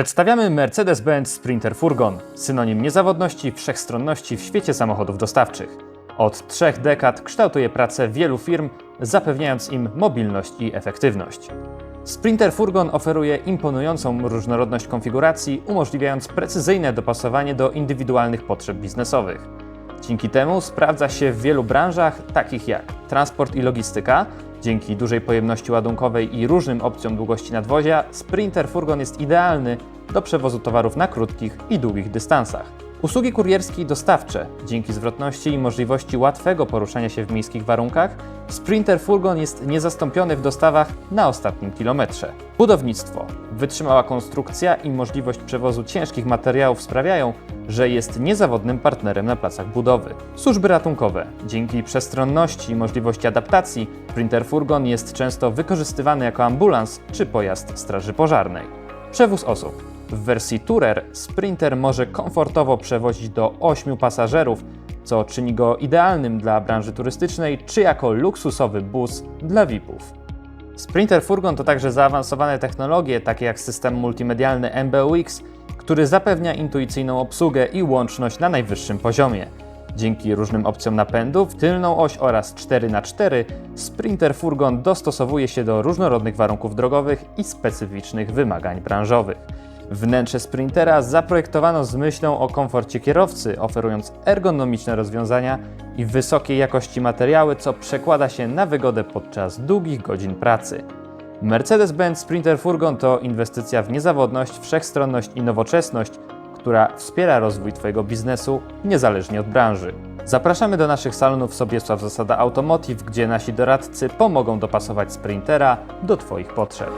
Przedstawiamy Mercedes-Benz Sprinter Furgon, synonim niezawodności, wszechstronności w świecie samochodów dostawczych. Od trzech dekad kształtuje pracę wielu firm, zapewniając im mobilność i efektywność. Sprinter Furgon oferuje imponującą różnorodność konfiguracji, umożliwiając precyzyjne dopasowanie do indywidualnych potrzeb biznesowych. Dzięki temu sprawdza się w wielu branżach, takich jak transport i logistyka. Dzięki dużej pojemności ładunkowej i różnym opcjom długości nadwozia, Sprinter Furgon jest idealny do przewozu towarów na krótkich i długich dystansach. Usługi kurierskie i dostawcze. Dzięki zwrotności i możliwości łatwego poruszania się w miejskich warunkach, Sprinter Furgon jest niezastąpiony w dostawach na ostatnim kilometrze. Budownictwo. Wytrzymała konstrukcja i możliwość przewozu ciężkich materiałów sprawiają, że jest niezawodnym partnerem na placach budowy. Służby ratunkowe. Dzięki przestronności i możliwości adaptacji, Sprinter Furgon jest często wykorzystywany jako ambulans czy pojazd straży pożarnej. Przewóz osób. W wersji Tourer Sprinter może komfortowo przewozić do 8 pasażerów, co czyni go idealnym dla branży turystycznej czy jako luksusowy bus dla VIP-ów. Sprinter Furgon to także zaawansowane technologie, takie jak system multimedialny MBUX, który zapewnia intuicyjną obsługę i łączność na najwyższym poziomie. Dzięki różnym opcjom napędów, tylną oś oraz 4x4, Sprinter Furgon dostosowuje się do różnorodnych warunków drogowych i specyficznych wymagań branżowych. Wnętrze Sprintera zaprojektowano z myślą o komforcie kierowcy, oferując ergonomiczne rozwiązania i wysokiej jakości materiały, co przekłada się na wygodę podczas długich godzin pracy. Mercedes-Benz Sprinter Furgon to inwestycja w niezawodność, wszechstronność i nowoczesność, która wspiera rozwój Twojego biznesu niezależnie od branży. Zapraszamy do naszych salonów Sobiesław Zasada Automotive, gdzie nasi doradcy pomogą dopasować Sprintera do Twoich potrzeb.